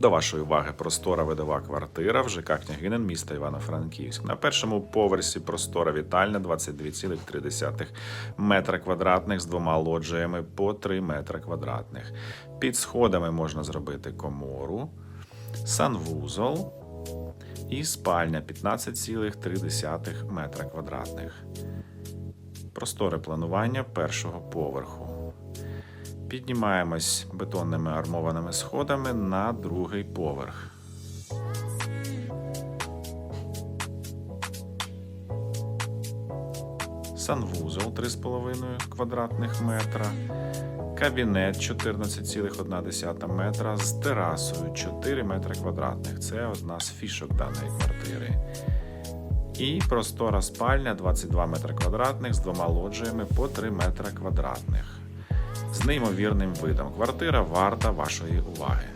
До вашої уваги простора видова квартира в ЖК Княгинин міста Івано-Франківськ. На першому поверсі простора вітальня 22,3 метра квадратних з двома лоджіями по 3 метра квадратних. Під сходами можна зробити комору, санвузол і спальня 15,3 метра квадратних. Просторе планування першого поверху. Піднімаємось бетонними армованими сходами на другий поверх. Санвузол 3,5 квадратних метра. Кабінет 14,1 метра з терасою 4 метри квадратних. Це одна з фішок даної квартири. І простора спальня 22 метри квадратних з двома лоджіями по 3 метри квадратних з неймовірним видом. Квартира варта вашої уваги.